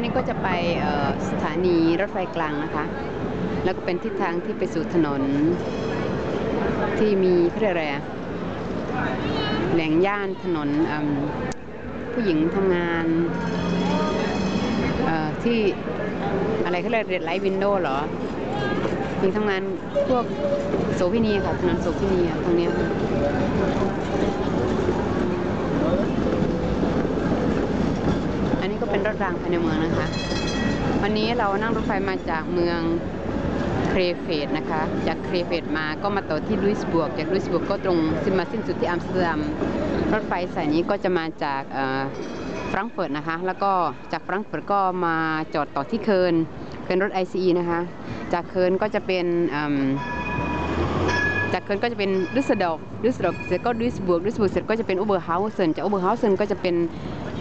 างนี้ก็จะไปสถานีรถไฟกลางนะคะ แล้วก็เป็นทิศทางที่ไปสู่ถนน ที่มีเรียกอะไรแหล่งย่านถนนผู้หญิงทำงานที่อะไรเขาเรียกเรดไลท์วินโดว์เหรอผู้หญิงทำงานพวกโสพินีค่ะถนนโสพินีตรงนี้ค่ะ อันนี้ก็ เป็นรถรางภายในเมืองนะคะ วันนี้เรานั่งรถไฟมาจากเมืองเครเฟตนะคะ จากเครเฟตมาก็มาต่อที่ลุยส์บวก จากลุยส์บวกก็ตรงสิ้นมาสิ้นสุดที่อัมสเตอร์ดัม รถไฟสายนี้ก็จะมาจากฟรังก์เฟิร์ตนะคะ แล้วก็จากฟรังก์เฟิร์ตก็มาจอดต่อที่เคิร์นเป็นรถ ICE นะคะ จากเคิร์นก็จะเป็นจากเคิร์นก็จะเป็นดุสเซลดอร์ฟดุสเซลดอร์เสร็จก็ดุสบวกดุสบวกเสร็จก็จะเป็นอุเบอร์เฮาเซนจากอุเบอร์เฮาเซนก็จะเป็น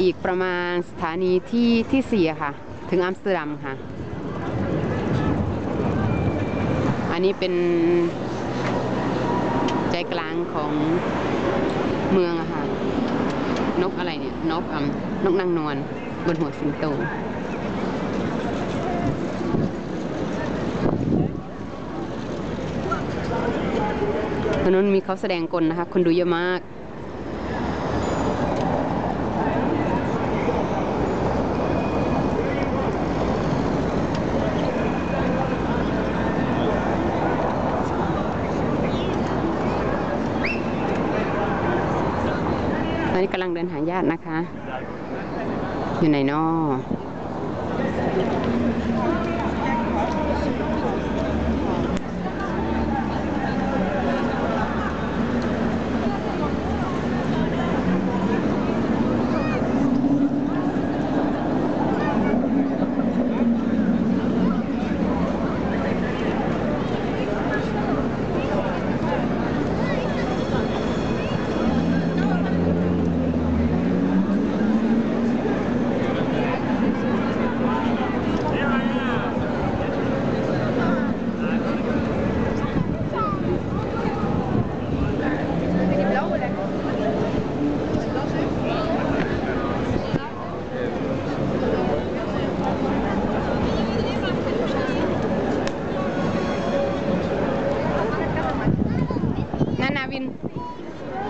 อีกประมาณสถานีที่ที่สี่อะค่ะ ถึงอัมสเตอร์ดัมค่ะ อันนี้เป็นใจกลางของเมืองอะค่ะ นกอะไรเนี่ย นกอ่ำนกนางนวลบนหัวสิงโตถนนมีเขาแสดงกลนะคะ คนดูเยอะมาก อนนี้กำลังเดินหาญาตินะคะ อยู่ไหนนอ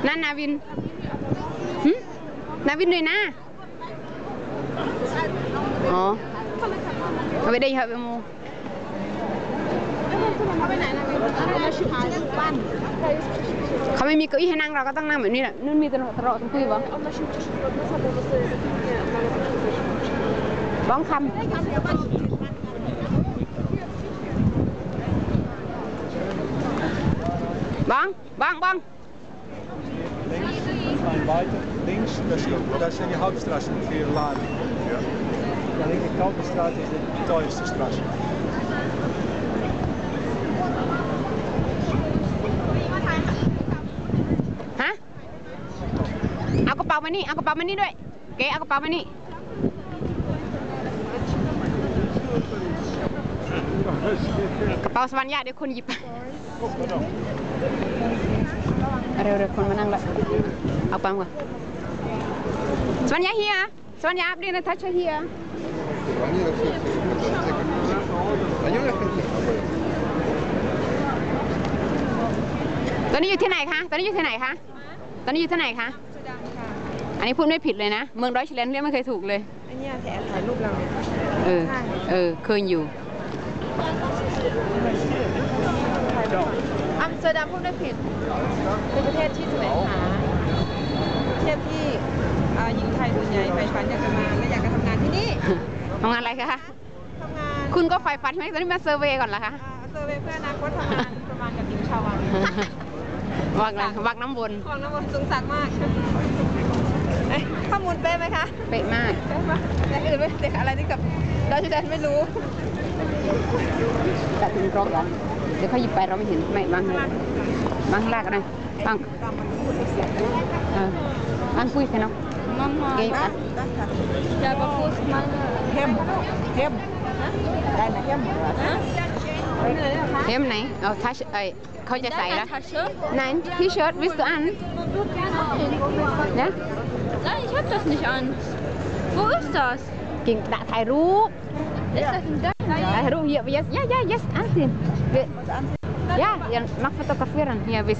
นั่นนาวินหึนาวินด้วยนะอ๋อเอาไปได้เหรอะไปมูเขาไปไหนนะเขาไม่มีเก้าอี้ให้นั่งเราก็ต้องนั่งแบบนี้แหละนู่นมีตะโนตะโรตรงคุยบ่เอดทั้งคืนวก็ชุดชุดบ้องคำบ้องบ้องบ้อง klein weiter, links, das sind die Hauptstraßen, die vier Laden. Ja. Dann in de Kaltenstraat is de teuerste straat. Hah? Aku pau mani, aku pau mani doy. Oke, okay, aku pau mani. กระเป๋าสวรรค์ยาเดี๋ยวคนหยิบไปเร็วเร็วคนมานั่งละเอาปังก่อนสวรรค์ยาเฮียสวรรค์ยาบดีนะทัชเฮีย ตอนนี้อยู่ที่ไหนคะ ตอนนี้อยู่ที่ไหนคะ ตอนนี้อยู่ที่ไหนคะชุดดำค่ะอันนี้พูดไม่ผิดเลยนะ เมืองร้อยชิเลนเรียกไม่เคยถูกเลยไอเนี่ยแถถ่ายรูปเราเนี่ยเออ เออ เคยอยู่ อัมสเตอร์ดัมพูดได้ผิดเป็นประเทศที่แสวงหาประเทศที่อ่าหญิงไทยส่วนใหญ่ใฝ่ฝันอยากจะมาและอยากจะทำงานที่นี่ทำงานอะไรคะ ทำงานคุณก็ไฟฟันใช่ไหมตอนนี้มาเซอร์เวย์ก่อนละคะ อ่าเซอร์เวย์เพื่ออนาคตทำงานประมาณกับหญิงชาววังวักอะไรวักน้ำวน ของน้ำมันสูงสักมากเอ้ยข้อมูลเป๊ะไหมคะ เป๊ะมากเป๊ะปะอย่างอื่นไม่เด็กอะไรที่กับดาวชุดแดนไม่รู้แต่ ถึงรอบแล้วเดี๋ยวเขาหยิบไปเราไม่เห็นไม่บางเลยบางลากอะไรบางเออบางคุยกันเนาะ Mama, Oké, ah. ja, maar volgens mij... Hem. Hem. Bijna hem. เทมไหนเอาทัชเอ้ยเขาจะใส่ละไหนที่เชิ้ตวิสต์อันนะ Nein, ich hab das nicht an. Wo ist das? กิ่งดะ ถ่ายรูปถ่ายรูป ya yes ya ya yes antin We- ya yang mak fotograferan ya we